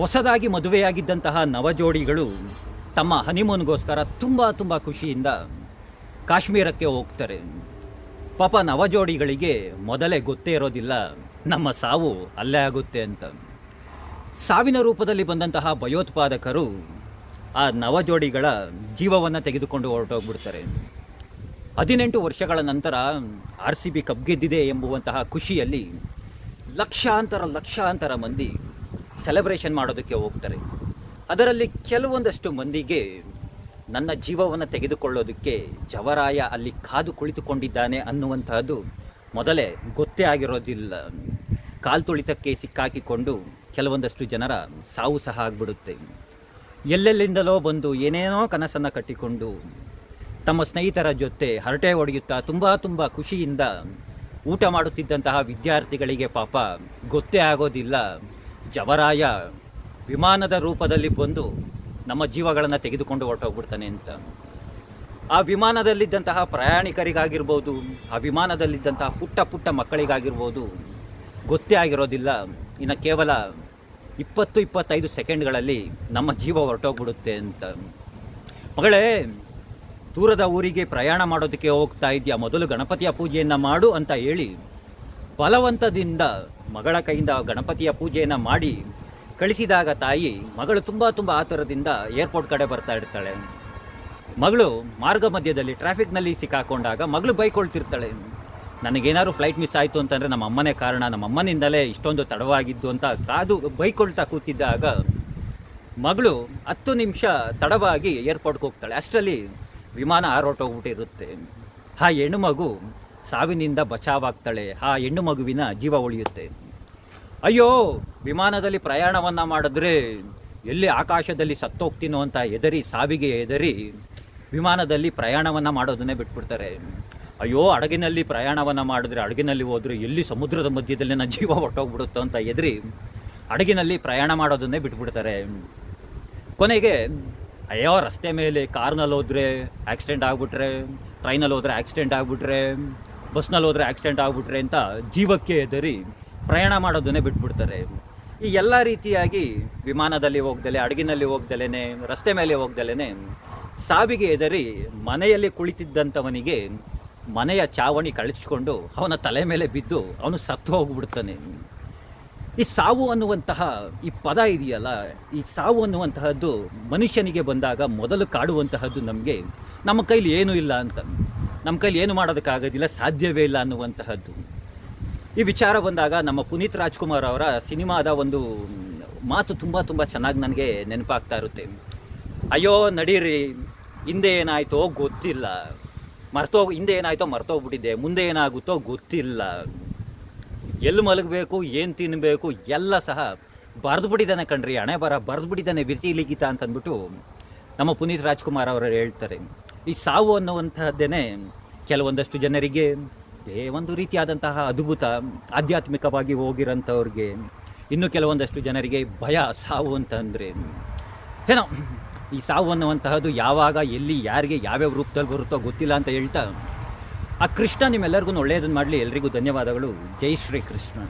ಹೊಸದಾಗಿ ಮದುವೆಯಾಗಿದ್ದಂತಹ ನವಜೋಡಿಗಳು ತಮ್ಮ ಹನಿಮೂನ್ಗೋಸ್ಕರ ತುಂಬ ತುಂಬ ಖುಷಿಯಿಂದ ಕಾಶ್ಮೀರಕ್ಕೆ ಹೋಗ್ತಾರೆ. ಪಾಪ ನವಜೋಡಿಗಳಿಗೆ ಮೊದಲೇ ಗೊತ್ತೇ ಇರೋದಿಲ್ಲ ನಮ್ಮ ಸಾವು ಅಲ್ಲೇ ಆಗುತ್ತೆ ಅಂತ. ಸಾವಿನ ರೂಪದಲ್ಲಿ ಬಂದಂತಹ ಭಯೋತ್ಪಾದಕರು ಆ ನವಜೋಡಿಗಳ ಜೀವವನ್ನು ತೆಗೆದುಕೊಂಡು ಹೊರಟೋಗ್ಬಿಡ್ತಾರೆ. ಹದಿನೆಂಟು ವರ್ಷಗಳ ನಂತರ ಆರ್ ಸಿ ಬಿ ಕಪ್ ಗೆದ್ದಿದೆ ಎಂಬುವಂತಹ ಖುಷಿಯಲ್ಲಿ ಲಕ್ಷಾಂತರ ಲಕ್ಷಾಂತರ ಮಂದಿ ಸೆಲೆಬ್ರೇಷನ್ ಮಾಡೋದಕ್ಕೆ ಹೋಗ್ತಾರೆ. ಅದರಲ್ಲಿ ಕೆಲವೊಂದಷ್ಟು ಮಂದಿಗೆ ನನ್ನ ಜೀವವನ್ನು ತೆಗೆದುಕೊಳ್ಳೋದಕ್ಕೆ ಜವರಾಯ ಅಲ್ಲಿ ಕಾದು ಕುಳಿತುಕೊಂಡಿದ್ದಾನೆ ಅನ್ನುವಂತಹದ್ದು ಮೊದಲೇ ಗೊತ್ತೇ ಆಗಿರೋದಿಲ್ಲ. ಕಾಲು ತುಳಿತಕ್ಕೆ ಸಿಕ್ಕಾಕಿಕೊಂಡು ಕೆಲವೊಂದಷ್ಟು ಜನರ ಸಾವು ಸಹ ಆಗಿಬಿಡುತ್ತೆ. ಎಲ್ಲೆಲ್ಲಿಂದಲೋ ಬಂದು ಏನೇನೋ ಕನಸನ್ನು ಕಟ್ಟಿಕೊಂಡು ತಮ್ಮ ಸ್ನೇಹಿತರ ಜೊತೆ ಹರಟೆ ಹೊಡೆಯುತ್ತಾ ತುಂಬ ತುಂಬ ಖುಷಿಯಿಂದ ಊಟ ಮಾಡುತ್ತಿದ್ದಂತಹ ವಿದ್ಯಾರ್ಥಿಗಳಿಗೆ ಪಾಪ ಗೊತ್ತೇ ಆಗೋದಿಲ್ಲ. ಜವರಾಯ ವಿಮಾನದ ರೂಪದಲ್ಲಿ ಬಂದು ನಮ್ಮ ಜೀವಗಳನ್ನು ತೆಗೆದುಕೊಂಡು ಹೊರಟೋಗ್ಬಿಡ್ತಾನೆ ಅಂತ. ಆ ವಿಮಾನದಲ್ಲಿದ್ದಂತಹ ಪ್ರಯಾಣಿಕರಿಗಾಗಿರ್ಬೋದು, ಆ ವಿಮಾನದಲ್ಲಿದ್ದಂತಹ ಪುಟ್ಟ ಪುಟ್ಟ ಮಕ್ಕಳಿಗಾಗಿರ್ಬೋದು ಗೊತ್ತೇ ಆಗಿರೋದಿಲ್ಲ. ಇನ್ನು ಕೇವಲ ಇಪ್ಪತ್ತು ಇಪ್ಪತ್ತೈದು ಸೆಕೆಂಡ್ಗಳಲ್ಲಿ ನಮ್ಮ ಜೀವ ಹೊರಟೋಗ್ಬಿಡುತ್ತೆ ಅಂತ. ಮಗಳೇ, ದೂರದ ಊರಿಗೆ ಪ್ರಯಾಣ ಮಾಡೋದಕ್ಕೆ ಹೋಗ್ತಾ ಇದೆಯಾ? ಮೊದಲು ಗಣಪತಿಯ ಪೂಜೆಯನ್ನು ಮಾಡು ಅಂತ ಹೇಳಿ ಬಲವಂತದಿಂದ ಮಗಳ ಕೈಯಿಂದ ಗಣಪತಿಯ ಪೂಜೆಯನ್ನು ಮಾಡಿ ಕಳಿಸಿದಾಗ ತಾಯಿ, ಮಗಳು ತುಂಬ ತುಂಬ ಆತರದಿಂದ ಏರ್ಪೋರ್ಟ್ ಕಡೆ ಬರ್ತಾ ಇರ್ತಾಳೆ. ಮಗಳು ಮಾರ್ಗ ಮಧ್ಯದಲ್ಲಿ ಟ್ರಾಫಿಕ್ನಲ್ಲಿ ಸಿಕ್ಕಾಕೊಂಡಾಗ ಮಗಳು ಬೈಕೊಳ್ತಿರ್ತಾಳೆ. ನನಗೇನಾದ್ರು ಫ್ಲೈಟ್ ಮಿಸ್ ಆಯಿತು ಅಂತಂದರೆ ನಮ್ಮ ಅಮ್ಮನೇ ಕಾರಣ. ನಮ್ಮ ಅಮ್ಮನಿಂದಲೇ ಇಷ್ಟೊಂದು ತಡವಾಗಿದ್ದು ಅಂತ ಕಾದು ಬೈಕೊಳ್ತಾ ಕೂತಿದ್ದಾಗ ಮಗಳು ಹತ್ತು ನಿಮಿಷ ತಡವಾಗಿ ಏರ್ಪೋರ್ಟ್ಗೆ ಹೋಗ್ತಾಳೆ. ಅಷ್ಟರಲ್ಲಿ ವಿಮಾನ ಹಾರೋಟೋಗ್ಬಿಟ್ಟಿರುತ್ತೆ. ಆ ಹೆಣ್ಣು ಮಗು ಸಾವಿನಿಂದ ಬಚಾವಾಗ್ತಾಳೆ. ಆ ಹೆಣ್ಣು ಮಗುವಿನ ಜೀವ ಉಳಿಯುತ್ತೆ. ಅಯ್ಯೋ, ವಿಮಾನದಲ್ಲಿ ಪ್ರಯಾಣವನ್ನು ಮಾಡಿದ್ರೆ ಎಲ್ಲಿ ಆಕಾಶದಲ್ಲಿ ಸತ್ತೋಗ್ತೀನೋ ಅಂತ ಎದರಿ ಸಾವಿಗೆ ಎದರಿ ವಿಮಾನದಲ್ಲಿ ಪ್ರಯಾಣವನ್ನು ಮಾಡೋದನ್ನೇ ಬಿಟ್ಬಿಡ್ತಾರೆ. ಅಯ್ಯೋ, ಹಡಗಿನಲ್ಲಿ ಪ್ರಯಾಣವನ್ನು ಮಾಡಿದ್ರೆ ಹಡಗಿನಲ್ಲಿ ಹೋದರೆ ಎಲ್ಲಿ ಸಮುದ್ರದ ಮಧ್ಯದಲ್ಲಿ ನನ್ನ ಜೀವ ಹೊಟ್ಟೋಗ್ಬಿಡುತ್ತೋ ಅಂತ ಹೆದರಿ ಹಡಗಿನಲ್ಲಿ ಪ್ರಯಾಣ ಮಾಡೋದನ್ನೇ ಬಿಟ್ಬಿಡ್ತಾರೆ. ಕೊನೆಗೆ, ಅಯ್ಯೋ, ರಸ್ತೆ ಮೇಲೆ ಕಾರ್ನಲ್ಲಿ ಹೋದರೆ ಆಕ್ಸಿಡೆಂಟ್ ಆಗಿಬಿಟ್ರೆ ಟ್ರೈನಲ್ಲಿ ಹೋದರೆ ಆಕ್ಸಿಡೆಂಟ್ ಆಗಿಬಿಟ್ರೆ ಬಸ್ನಲ್ಲಿ ಹೋದರೆ ಆಕ್ಸಿಡೆಂಟ್ ಆಗಿಬಿಟ್ರೆ ಅಂತ ಜೀವಕ್ಕೆ ಹೆದರಿ ಪ್ರಯಾಣ ಮಾಡೋದನ್ನೇ ಬಿಟ್ಬಿಡ್ತಾರೆ ಈ ಎಲ್ಲ ರೀತಿಯಾಗಿ ವಿಮಾನದಲ್ಲಿ ಹೋಗ್ದಲೆ, ಹಡಗಿನಲ್ಲಿ ಹೋಗ್ದಲೇ ರಸ್ತೆ ಮೇಲೆ ಹೋಗ್ದಲೇ ಸಾವಿಗೆ ಹೆದರಿ ಮನೆಯಲ್ಲಿ ಕುಳಿತಿದ್ದಂಥವನಿಗೆ ಮನೆಯ ಚಾವಣಿ ಕಳಿಸ್ಕೊಂಡು ಅವನ ತಲೆ ಮೇಲೆ ಬಿದ್ದು ಅವನು ಸತ್ತು ಹೋಗ್ಬಿಡ್ತಾನೆ. ಈ ಸಾವು ಅನ್ನುವಂತಹ ಈ ಪದ ಇದೆಯಲ್ಲ, ಈ ಸಾವು ಅನ್ನುವಂತಹದ್ದು ಮನುಷ್ಯನಿಗೆ ಬಂದಾಗ ಮೊದಲು ಕಾಡುವಂತಹದ್ದು ನಮಗೆ ನಮ್ಮ ಕೈಲಿ ಏನೂ ಇಲ್ಲ ಅಂತ. ನಮ್ಮ ಕೈಲಿ ಏನು ಮಾಡೋದಕ್ಕಾಗೋದಿಲ್ಲ, ಸಾಧ್ಯವೇ ಇಲ್ಲ ಅನ್ನುವಂತಹದ್ದು. ಈ ವಿಚಾರ ಬಂದಾಗ ನಮ್ಮ ಪುನೀತ್ ರಾಜ್ಕುಮಾರ್ ಅವರ ಸಿನಿಮಾದ ಒಂದು ಮಾತು ತುಂಬ ತುಂಬ ಚೆನ್ನಾಗಿ ನನಗೆ ನೆನಪಾಗ್ತಾ ಇರುತ್ತೆ. ಅಯ್ಯೋ, ನಡೀರಿ, ಹಿಂದೆ ಏನಾಯ್ತೋ ಗೊತ್ತಿಲ್ಲ. ಮರ್ತೋ, ಹಿಂದೆ ಏನಾಯ್ತೋ ಮರ್ತೋಗ್ಬಿಟ್ಟಿದ್ದೆ ಮುಂದೆ ಏನಾಗುತ್ತೋ ಗೊತ್ತಿಲ್ಲ. ಎಲ್ಲಿ ಮಲಗಬೇಕು, ಏನು ತಿನ್ನಬೇಕು ಎಲ್ಲ ಸಹ ಬರೆದು ಬಿಟ್ಟಿದ್ದಾನೆ ಕಣ್ರಿ, ಹಣೆ ಬರ ಬರೆದು ಬಿರ್ತಿ ಲಿಖಿತ ಅಂತಂದ್ಬಿಟ್ಟು ನಮ್ಮ ಪುನೀತ್ ರಾಜ್ಕುಮಾರ್ ಅವರು ಹೇಳ್ತಾರೆ. ಈ ಸಾವು ಅನ್ನುವಂತಹದ್ದೇನೆ ಕೆಲವೊಂದಷ್ಟು ಜನರಿಗೆ ಒಂದು ರೀತಿಯಾದಂತಹ ಅದ್ಭುತ, ಆಧ್ಯಾತ್ಮಿಕವಾಗಿ ಹೋಗಿರೋಂಥವ್ರಿಗೆ. ಇನ್ನು ಕೆಲವೊಂದಷ್ಟು ಜನರಿಗೆ ಭಯ, ಸಾವು ಅಂತಂದರೆ ಏನೋ ಈ ಸಾವು ಅನ್ನುವಂತಹದ್ದು ಯಾವಾಗ, ಎಲ್ಲಿ, ಯಾರಿಗೆ, ಯಾವ್ಯಾವ ರೂಪದಲ್ಲಿ ಬರುತ್ತೋ ಗೊತ್ತಿಲ್ಲ ಅಂತ ಹೇಳ್ತಾ, ಆ ಕೃಷ್ಣ ನಿಮ್ಮೆಲ್ಲರಿಗೂ ಒಳ್ಳೆಯದನ್ನು ಮಾಡಲಿ. ಎಲ್ರಿಗೂ ಧನ್ಯವಾದಗಳು. ಜೈ ಶ್ರೀ ಕೃಷ್ಣ